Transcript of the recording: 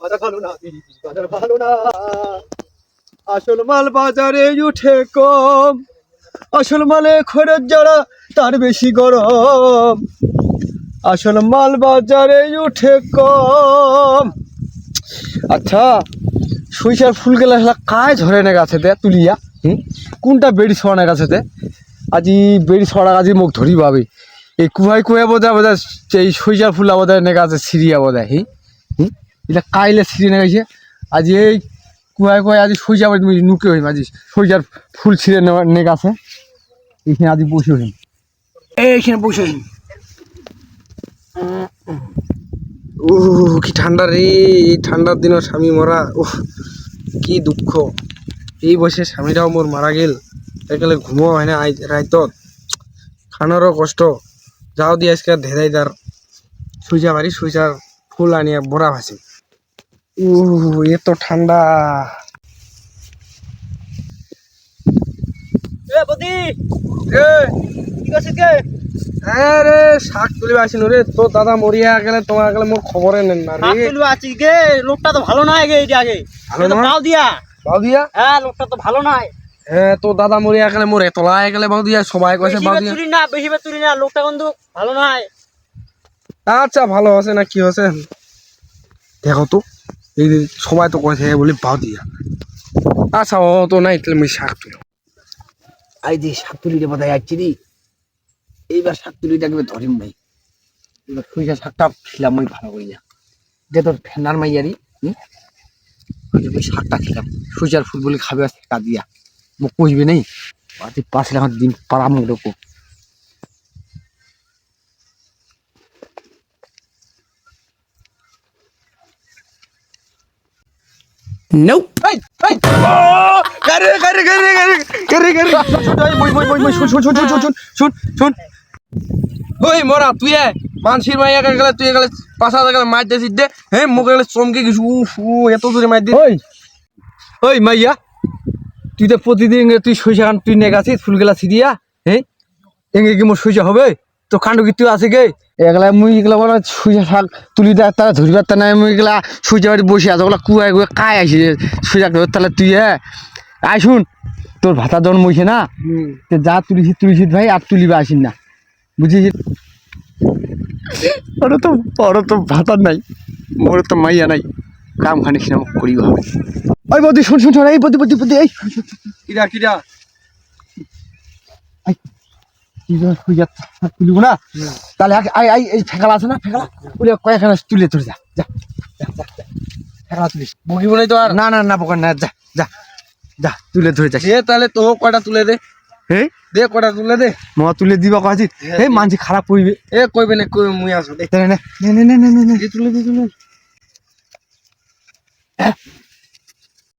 না না। আসল মাল বাজারে উঠে কম, আসল মালে খরচ যারা, তার বেশি গরম। আসল মাল বাজারে উঠে কম। আচ্ছা সরিষার ফুল গেলে কায় ঝরে না গাছে দে, তুলিয়া, হুম? কোনটা বেড়ি ছড়ানো গাছে দে? আজি বেড়ি ছড়া আজি মুখ ধরি পাবি এই কুহাই কুহাই বোধহয় বোধহয় এই সরিষার ফুল বোধহয় নেগা আছে সিরিয়া হি হুম? এটা কাইলে সিরি নেগাইছে আজি এই কুহাই কুহাই আজি বাড়ি নুকে হইম, আজি সরিষার ফুল ছিঁড়ে নেওয়া নেগা আছে। এইখানে আজি বসে হইম। এইখানে বসে হইম। ও কি ঠান্ডা রে, এই ঠান্ডার দিনও স্বামী মরা উফ কি দুঃখ। এই বয়সে স্বামীটাও মোর মারা গেল, একালে ঘুমো হয় না রাইতত। খানারও কষ্ট। যাও দিয়ে আজকে ধেরাই তার সুইজা বাড়ি সুইজার ফুল আনিয়া বড়া ভাসে ঠান্ডা এ আরে শাক তুলিবা রে। তো দাদা মরিয়া গেলে তোমার গেলে মোর খবরে নেন না রে। তুলবে আছিস গে লোকটা তো ভালো নয় গে এটা আগে ভালো এটা তো নয়? পাও দিয়া হ্যাঁ লোকটা তো ভালো হ্যাঁ তো দাদা মরিয়া গেলে মোর এতলা গেলে বাউদিয়া সবাই না বেশি বে না লোকটা কিন্তু ভালো নয় আচ্ছা ভালো আছে না কি আছে দেখো তো। এই সবাই তো কয়েছে বলি বাউ দিয়া। আচ্ছা ও তো নাই, তাহলে আমি শাক তুলো। এই যে শাকতুলিটা বোধহয় আসছি রে। এইবার শাকতুলিটা একবার ধরিম ভাই। এবার সরিষা শাকটা খিলাম আমি ভালো করি না। যে তোর ফেনার মাইয়ারি ওই শাকটা খেলাম। সরিষার ফুল বলে খাবে আর দিয়া মুখ কইবে নেই? পাঁচ লাখ দিন পারাম লোক Nope. এই এই ও গারে গারে গারে গারে গারে গারে মই মই মই মই শুন শুন শুন শুন শুন শুন শুন ওই মোরা তুই মাইয়া গেলে তুই গেলে পাঁচ হাজার গেলে মাছ দিয়েছিস দে। হ্যাঁ মুখে গেলে চমকে গেছি উফ উ এত দূরে মাছ দিয়ে ওই। ওই মাইয়া তুই তো প্রতিদিন তুই খান তুই নেগাছিস ফুলগুলা ছিড়িয়া হ্যাঁ এঙ্গে কি মোর সরিষা হবে? তো কাণ্ড কি তুই আছে গে? এগুলা মুই এগুলা বলা শাক তুলি দেয় তারা ধরিবার তা নাই মুই এগুলা সরিষা বাড়ি বসে আছে ওগুলা কুয়ায় কুয়া কায় আসি ধর তাহলে তুই হ্যাঁ। আয় শুন তোর ভাতা জন্ম হইছে না? তো যা তুলিছি তুলিছি ভাই আর তুলিবে আসিন না। বুঝিস? ওরা তো ওরা তো ভাতা নাই মোর তো মাইয়া নাই কাম খানিস না করিও হবে। ওই বদি শুন শুন এই বদি বদি বদি এই। কিরা কিরা? তুলিব না? তাহলে এই ফেকালা আছে না ফেকালা? ওই কয়েকখানা তুলে তোর যা যা যা, যা, যা। ফেকালা তুলিস। বকিব নাই তো আর? না না না বোকার না যা যা যা তুলে ধরে যাস। দে তাহলে তো কয়টা তুলে দে? এই দে কয়টা তুলে দে। মা তুলে দিবা কাছি এই মানছি খারাপ কইবে। এ কইবে না কই মুই আসো দে। নে নে নে নে নে নে। নে তুলে দে তুলে